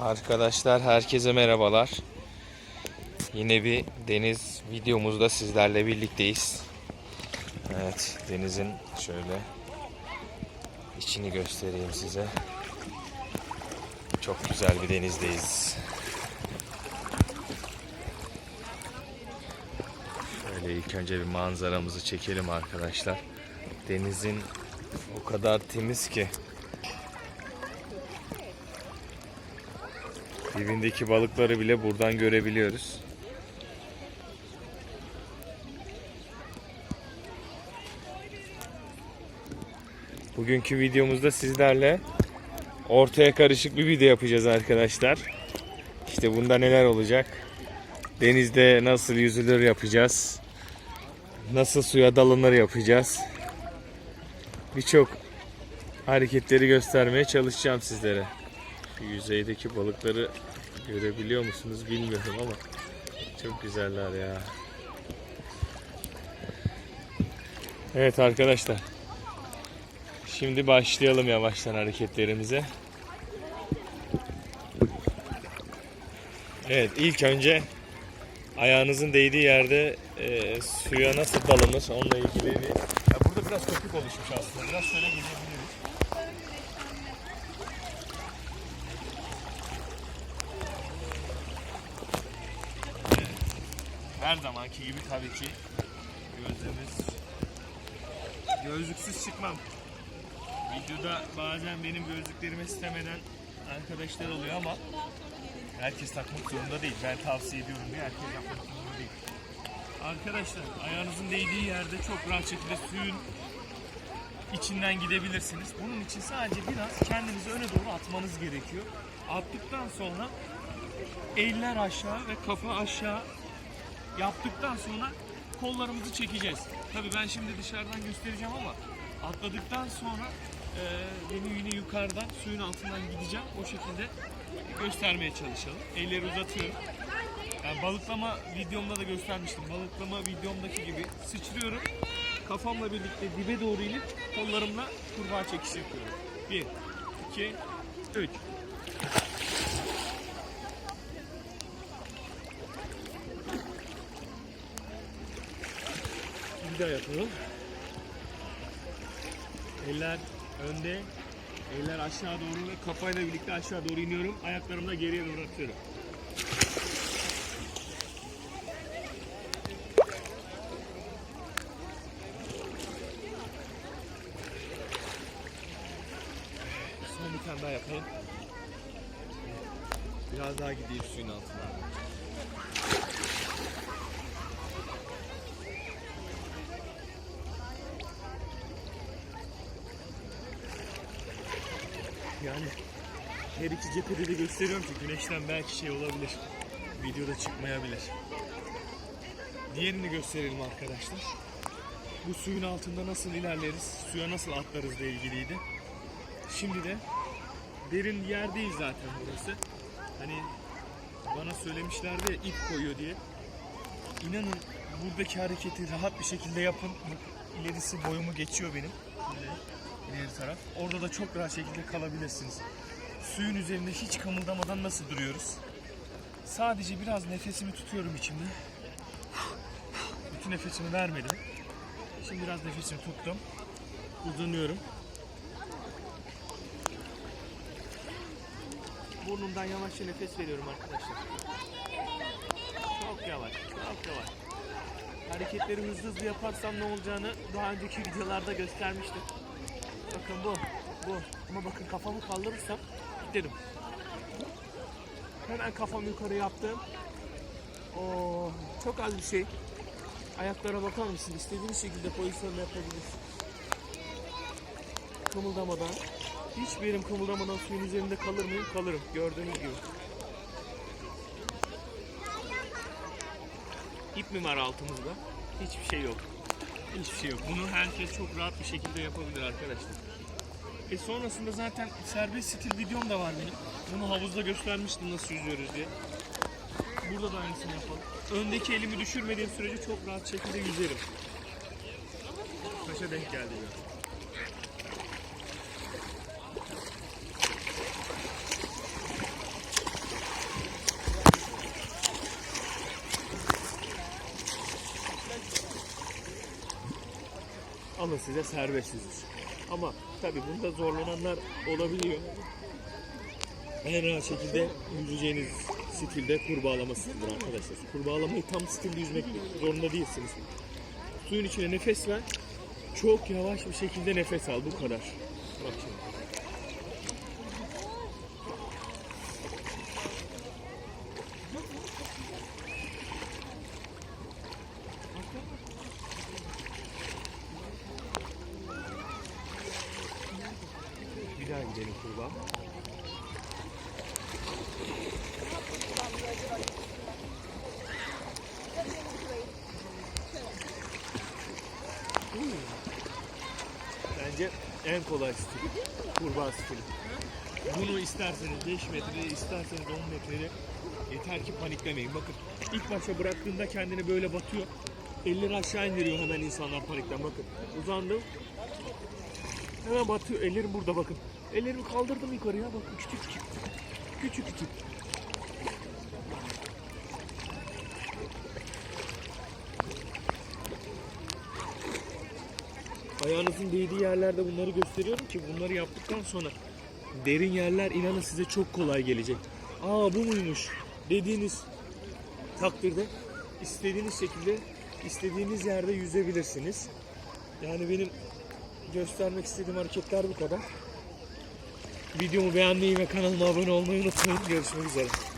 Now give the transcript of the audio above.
Arkadaşlar herkese merhabalar. Yine bir deniz videomuzda sizlerle birlikteyiz. Evet denizin şöyle içini göstereyim size. Çok güzel bir denizdeyiz. Şöyle ilk önce bir manzaramızı çekelim arkadaşlar. Denizin o kadar temiz ki Dibindeki balıkları bile buradan görebiliyoruz. Bugünkü videomuzda sizlerle ortaya karışık bir video yapacağız arkadaşlar. İşte bunda neler olacak? Denizde nasıl yüzülür yapacağız. Nasıl suya dalınır yapacağız. Birçok hareketleri göstermeye çalışacağım sizlere. Yüzeydeki balıkları görebiliyor musunuz bilmiyorum ama çok güzeller ya. Evet arkadaşlar. Şimdi başlayalım yavaştan hareketlerimize. Evet ilk önce ayağınızın değdiği yerde e, suya nasıl dalınır onunla ilgili bir... Ya burada biraz köpük oluşmuş aslında. Biraz şöyle gelebiliriz. Her zamanki gibi tabii ki gözlüğümüz gözlüksüz çıkmam. Videoda bazen benim gözlüklerime istemeden arkadaşlar oluyor ama herkes takmak zorunda değil. Ben tavsiye ediyorum diye herkes yapmak zorunda değil. Arkadaşlar ayağınızın değdiği yerde çok rahat şekilde suyun içinden gidebilirsiniz. Bunun için sadece biraz kendinizi öne doğru atmanız gerekiyor. Attıktan sonra eller aşağı ve kafa aşağı yaptıktan sonra kollarımızı çekeceğiz. Tabii ben şimdi dışarıdan göstereceğim ama atladıktan sonra e, beni yine yukarıdan suyun altından gideceğim. O şekilde göstermeye çalışalım. Elleri uzatıyorum. Yani balıklama videomda da göstermiştim. Balıklama videomdaki gibi sıçrıyorum. Kafamla birlikte dibe doğru inip kollarımla kurbağa çekişi yapıyorum. 1, 2, 3. daha yapalım. Eller önde, eller aşağı doğru ve kafayla birlikte aşağı doğru iniyorum. Ayaklarımı da geriye doğru atıyorum. Son bir tane daha yapalım. Biraz daha gideyim suyun altına. Yani her iki cephede de gösteriyorum ki güneşten belki şey olabilir. Videoda çıkmayabilir. Diğerini gösterelim arkadaşlar. Bu suyun altında nasıl ilerleriz, suya nasıl atlarız ile ilgiliydi. Şimdi de derin yerdeyiz zaten burası. Hani bana söylemişlerdi ya ip koyuyor diye. İnanın buradaki hareketi rahat bir şekilde yapın. İlerisi boyumu geçiyor benim. Şöyle ileri taraf. Orada da çok rahat şekilde kalabilirsiniz. Suyun üzerinde hiç kımıldamadan nasıl duruyoruz? Sadece biraz nefesimi tutuyorum içimde. Bütün nefesimi vermedim. Şimdi biraz nefesimi tuttum. Uzanıyorum. Burnumdan yavaşça nefes veriyorum arkadaşlar. Çok yavaş, çok yavaş. Hareketleri hızlı hızlı yaparsam ne olacağını daha önceki videolarda göstermiştim. Bakın bu, bu. Ama bakın kafamı kaldırırsam giderim. Hemen kafamı yukarı yaptım. Oo, çok az bir şey. Ayaklara bakar mısın? İstediğiniz şekilde pozisyon yapabilirsin. Kımıldamadan. Hiçbir yerim kımıldamadan suyun üzerinde kalır mıyım? Kalırım. Gördüğünüz gibi. İp mi var altımızda? Hiçbir şey yok. Hiçbir şey yok. Bunu herkes çok rahat bir şekilde yapabilir arkadaşlar. E sonrasında zaten serbest stil videom da var benim. Bunu havuzda göstermiştim nasıl yüzüyoruz diye. Burada da aynısını yapalım. Öndeki elimi düşürmediğim sürece çok rahat şekilde yüzerim. Taşa denk geldi ya. Alın size serbest. Ama tabii bunda zorlananlar olabiliyor. En rahat şekilde yüzeceğiniz stilde kurbağalamasıdır arkadaşlar. Kurbağalamayı tam stilde yüzmek zorunda değilsiniz. Suyun içine nefes ver. Çok yavaş bir şekilde nefes al. Bu kadar. Bak şimdi. Bir daha kurbağa. Bence en kolay stil. Kurbağa stili. Bunu isterseniz 5 metrede, isterseniz 10 metrede yeter ki paniklemeyin. Bakın ilk başta bıraktığında kendini böyle batıyor. Elleri aşağı indiriyor hemen insanlar panikten. Bakın uzandım. Hemen batıyor. Ellerim burada bakın. Ellerimi kaldırdım yukarıya. Bakın küçük küçük. Küçük küçük. Ayağınızın değdiği yerlerde bunları gösteriyorum ki bunları yaptıktan sonra derin yerler inanın size çok kolay gelecek. Aa bu muymuş dediğiniz takdirde istediğiniz şekilde istediğiniz yerde yüzebilirsiniz. Yani benim göstermek istediğim hareketler bu kadar. Videomu beğenmeyi ve kanalıma abone olmayı unutmayın. Görüşmek üzere.